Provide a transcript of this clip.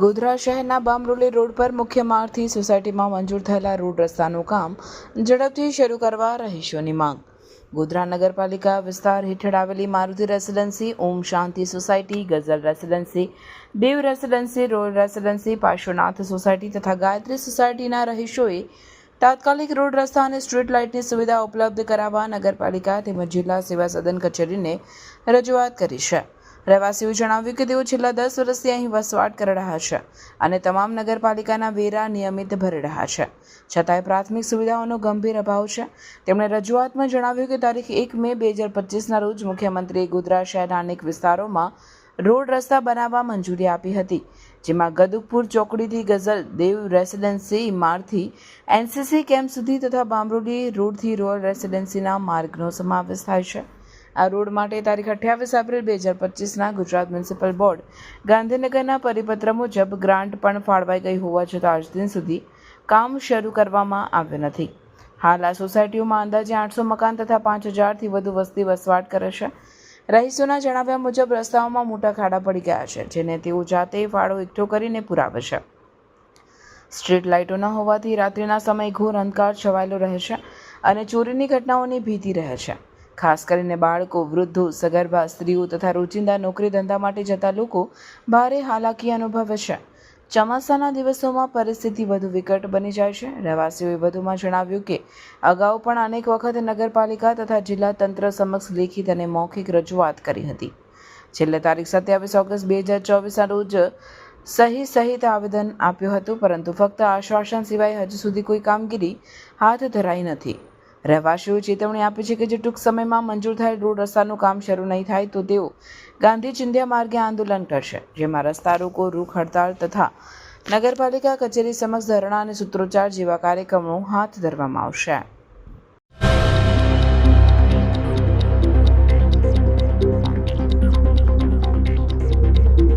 ગોધરા શહેરના બામરોલી રોડ પર મુખ્ય માર્ગથી સોસાયટીમાં મંજૂર થયેલા રોડ રસ્તાનું કામ ઝડપથી શરૂ કરવા રહીશોની માંગ. ગોધરા નગરપાલિકા વિસ્તાર હેઠળ આવેલી Maruti residency, Om Shanti society, Gazal residency, Dev residency road residency, Parshwanath society તથા ગાયત્રી સોસાયટીના રહીશોએ તાત્કાલિક રોડ રસ્તા અને સ્ટ્રીટ લાઇટની સુવિધા ઉપલબ્ધ કરાવવા નગરપાલિકા તેમજ જિલ્લા સેવા સદન કચેરીને રજૂઆત કરી છે. રહેવાસીઓએ જણાવ્યું કે તેઓ છેલ્લા દસ વર્ષથી અહીં વસવાટ કરી રહ્યા છે અને તમામ નગરપાલિકાના વેરા નિયમિત ભરી રહ્યા છે. છતાંય પ્રાથમિક સુવિધાઓનો ગંભીર અભાવ છે. તેમણે રજૂઆતમાં જણાવ્યું કે તારીખ એક મે બે હજાર પચીસના રોજ મુખ્યમંત્રીએ ગોધરા શહેરના અનેક વિસ્તારોમાં રોડ રસ્તા બનાવવા મંજૂરી આપી હતી, જેમાં ગદુકપુર ચોકડીથી ગઝલ દેવ રેસિડેન્સી મારથી એનસીસી કેમ્પ સુધી તથા બામરોલી રોડથી રોયલ રેસિડેન્સીના માર્ગનો સમાવેશ થાય છે. આ રોડ માટે તારીખ અઠ્યાવીસ એપ્રિલ બે હજાર પચીસના ગુજરાત મ્યુનિસિપલ બોર્ડ. ગાંધીનગરના પરિપત્ર મુજબ ગ્રાન્ટ પણ ફાળવાઈ ગઈ હોવા છતાં આજ દિન સુધી કામ શરૂ કરવામાં આવ્યું નથી. હાલ આ સોસાયટીઓમાં અંદાજે આઠસો મકાન તથા પાંચ હજારથી વધુ વસ્તી વસવાટ કરે છે. રહીશોના જણાવ્યા મુજબ રસ્તાઓમાં મોટા ખાડા પડી ગયા છે, જેને તેઓ જાતે ફાળો એકઠો કરીને પુરાવે છે. સ્ટ્રીટ લાઇટો ન હોવાથી રાત્રિના સમયે ઘોર અંધકાર છવાયેલો રહે છે અને ચોરીની ઘટનાઓની ભીતિ રહે છે. ખાસ કરીને બાળકો, વૃદ્ધો, સગર્ભા, સ્ત્રીઓ તથા રોજિંદા નોકરી ધંધા માટે જતા લોકો ભારે હાલાકી અનુભવે છે. ચોમાસાના દિવસોમાં પરિસ્થિતિ વધુ વિકટ બની જાય છે. રહેવાસીઓએ વધુમાં જણાવ્યું કે, અગાઉ પણ અનેક વખત નગરપાલિકા તથા જિલ્લા તંત્ર સમક્ષ લેખિત અને મૌખિક રજૂઆત કરી હતી. છેલ્લે તારીખ સત્યાવીસ ઓગસ્ટ બે હજાર ચોવીસના રોજ સહી સહિત આવેદન આપ્યું હતું, પરંતુ ફક્ત આશ્વાસન સિવાય હજુ સુધી કોઈ કામગીરી હાથ ધરાઈ નથી. રહેવાસીઓએ ચેતવણી આપી છે કે જે ટૂંક સમયમાં મંજૂર થયેલ રોડ રસ્તાનું કામ શરૂ નહીં થાય તો તેઓ ગાંધી ચિંધ્યા માર્ગે આંદોલન કરશે, જેમાં રસ્તા રોકો, રૂખ હડતાળ તથા નગરપાલિકા કચેરી સમક્ષ ધરણા અને સૂત્રોચ્ચાર જેવા કાર્યક્રમો હાથ ધરવામાં આવશે.